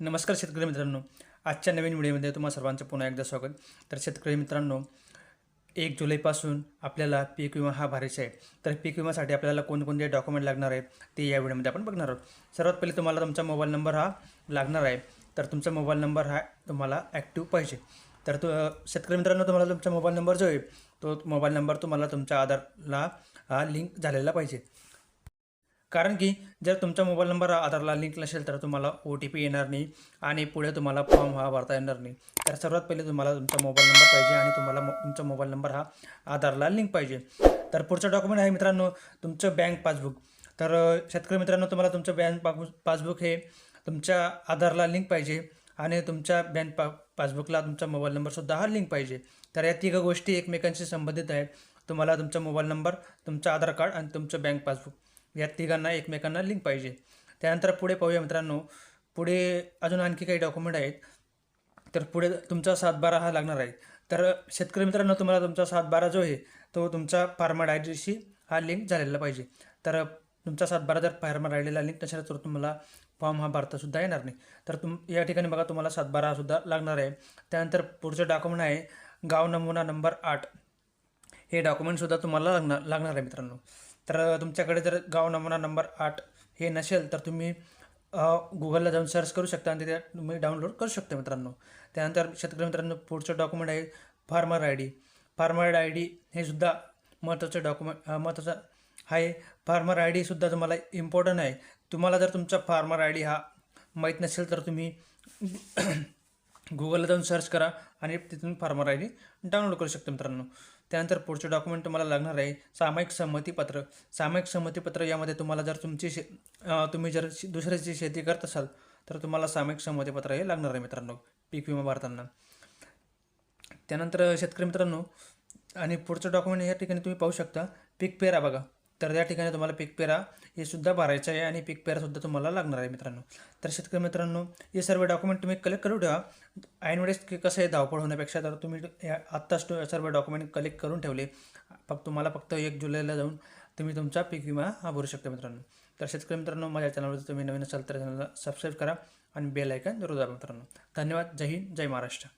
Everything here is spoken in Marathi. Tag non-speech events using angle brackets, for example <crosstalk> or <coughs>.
नमस्कार शेतकरी मित्रांनो. आजच्या नवीन व्हिडिओमध्ये तुम्हाला सर्वांचं पुन्हा एकदा स्वागत. तर शेतकरी मित्रांनो एक जुलैपासून आपल्याला पीक विमा हा भरायचा आहे. तर पीक विमासाठी आपल्याला कोणकोणते डॉक्युमेंट लागणार आहे ते या व्हिडिओमध्ये आपण बघणार आहोत. सर्वात पहिले तुम्हाला तुमचा मोबाईल नंबर हा लागणार आहे. तर तुमचा मोबाईल नंबर हा तुम्हाला ॲक्टिव्ह पाहिजे. तर तो शेतकरी मित्रांनो तुम्हाला तुमचा मोबाईल नंबर जो आहे तो मोबाईल नंबर तुम्हाला तुमच्या आधारला हा लिंक झालेला पाहिजे. कारण की जर तुमचा मोबाईल नंबर आधारला लिंक नसेल तर तुम्हाला ओ टी पी येणार नाही आणि पुढे तुम्हाला फॉर्म हा भरता येणार नाही. तर सर्वात पहिले तुम्हाला तुमचा मोबाईल नंबर पाहिजे आणि तुम्हाला मो- तुमचा मोबाईल नंबर हा आधारला लिंक पाहिजे. तर पुढचं डॉक्युमेंट आहे मित्रांनो तुमचं बँक पासबुक तर शेतकरी मित्रांनो तुम्हाला तुमचं बँक पासबुक पासबुक हे तुमच्या आधारला लिंक पाहिजे आणि तुमच्या बँक पा पासबुकला तुमचा मोबाईल नंबरसुद्धा हा लिंक पाहिजे. तर या तिघ गोष्टी एकमेकांशी संबंधित आहेत. तुम्हाला तुमचा मोबाईल नंबर तुमचं आधार कार्ड आणि तुमचं बँक पासबुक या तिघांना एकमेकांना लिंक पाहिजे. त्यानंतर पुढे पाहूया मित्रांनो. पुढे अजून आणखी काही डॉक्युमेंट आहेत. तर पुढे तुमचा सातबारा हा लागणार आहे. तर शेतकरी मित्रांनो तुम्हाला तुमचा सातबारा जो आहे तो तुमचा फार्मर आय डीशी हा लिंक झालेला पाहिजे. तर तुमचा सातबारा जर फार्मर आय डीला लिंक नसेल तर तुम्हाला फॉर्म हा भरतासुद्धा येणार नाही. तर तुम या ठिकाणी बघा तुम्हाला सातबारा सुद्धा लागणार आहे. त्यानंतर पुढचं डॉक्युमेंट आहे. गाव नमुना नंबर आठ. हे डॉक्युमेंटसुद्धा तुम्हाला लागणार लागणार आहे मित्रांनो. तर तुमच्याकडे जर गाव नमुना नंबर आठ हे नसेल तर तुम्ही गुगलला जाऊन सर्च करू शकता आणि तिथे तुम्ही डाउनलोड करू शकता मित्रांनो. त्यानंतर शेतकरी मित्रांनो पुढचं डॉक्युमेंट आहे farmer I D farmer I D हे सुद्धा महत्त्वाचं डॉक्युमेंट महत्त्वाचं आहे. फार्मर आय डीसुद्धा तुम्हाला इम्पॉर्टंट आहे. तुम्हाला जर तुमचा फार्मर आय डी हा माहीत नसेल तर तुम्ही <coughs> गुगलला जाऊन सर्च करा आणि तिथून फार्मर आय डी डाउनलोड करू शकता मित्रांनो. त्यानंतर पुढचं डॉक्युमेंट तुम्हाला लागणार आहे सामायिक संमतीपत्र. सामायिक संमतीपत्र यामध्ये तुम्हाला जर तुमची शे तुम्ही जर दुसऱ्याची शेती करत असाल तर तुम्हाला सामायिक संमतीपत्र हे लागणार आहे मित्रांनो पीक विमा भरताना. त्यानंतर शेतकरी मित्रांनो आणि पुढचं डॉक्युमेंट या ठिकाणी तुम्ही पाहू शकता. पीक पेरा बघा. तर त्या ठिकाणी तुम्हाला पीक पेरा हे सुद्धा भरायचं आहे आणि पीक पेरासुद्धा तुम्हाला लागणार आहे मित्रांनो. तर शेतकरी मित्रांनो हे सर्व डॉक्युमेंट तुम्ही कलेक्ट करून ठेवा. ऐनवेळेस की कसं आहे धावपळ होण्यापेक्षा तर तुम्ही आत्ताच सर्व डॉक्युमेंट कलेक्ट करून ठेवले. फक्त तुम्हाला फक्त एक जुलैला जाऊन तुम्ही तुमचा पीक विमा हा भरू शकता मित्रांनो. तर शेतकरी मित्रांनो माझ्या चॅनलवर तुम्ही नवीन असाल तर चॅनलला सबस्क्राईब करा आणि बेल ऐकन जरूर दाबा मित्रांनो. धन्यवाद. जय हिंद. जय महाराष्ट्र.